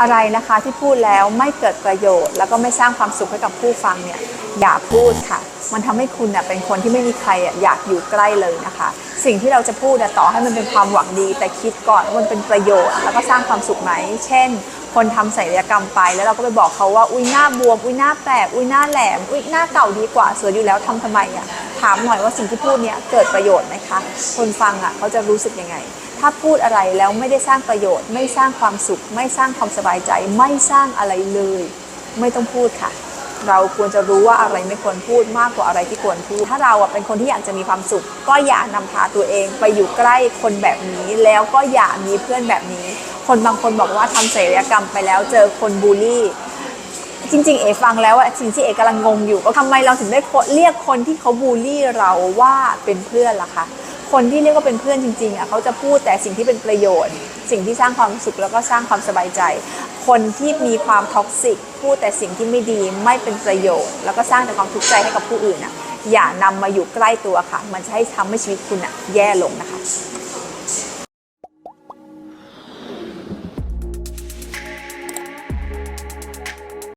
อะไรนะคะที่พูดแล้วไม่เกิดประโยชน์ แล้วก็ไม่สร้างความสุขให้กับผู้ฟังเนี่ยอย่าพูดค่ะ มันทำให้คุณเนี่ยเป็นคนที่ไม่มีใครอยากอยู่ใกล้เลยนะคะ สิ่งที่เราจะพูดต่อให้มันเป็นความหวังดี แต่คิดก่อนว่ามันเป็นประโยชน์ แล้วก็สร้างความสุขไหม เช่น คนทำศัลยกรรมไป แล้วเราก็ไปบอกเขาว่าอุ้ยหน้าบวมอุ้ยหน้าแตกอุ้ยหน้าแหลมอุ้ยหน้าเก่าดีกว่าสวยอยู่แล้วทำทำไมอะถามหน่อยว่าสิ่งที่พูดเนี่ยเกิดประโยชน์ไหมคะคนฟังอะเขาจะรู้สึกยังไง ถ้าพูดอะไรแล้วไม่ได้สร้างประโยชน์ ไม่สร้างความสุข ไม่สร้างความสบายใจ ไม่สร้างอะไรเลย ไม่ต้องพูดค่ะเราควรจะรู้ว่าอะไรไม่ควรพูดมากกว่าอะไรที่ควรพูด ถ้าเราเป็นคนที่อยากจะมีความสุข ก็อย่านำพาตัวเองไปอยู่ใกล้คนแบบนี้ แล้วก็อย่ามีเพื่อนแบบนี้ คนบางคนบอกว่าทำศัลยกรรมไปแล้วเจอคนบูลลี่ จริง ๆ เอฟังแล้วอะสิ่งที่เอกำลังงงอยู่ก็ทำไมเราถึงได้เรียกคนที่เขาบูลลี่เราว่าเป็นเพื่อนล่ะคะคนที่เรียกว่าเป็นเพื่อนจริงๆอะเขาจะพูดแต่สิ่งที่เป็นประโยชน์ สิ่งที่สร้างความสุขแล้วก็สร้างความสบายใจ คนที่มีความท็อกซิกพูดแต่สิ่งที่ไม่ดีไม่เป็นประโยชน์ แล้วก็สร้างแต่ความทุกข์ใจให้กับผู้อื่นอะอย่านำมาอยู่ใกล้ตัวค่ะ มันจะให้ทำให้ชีวิตคุณอะแย่ลงนะคะ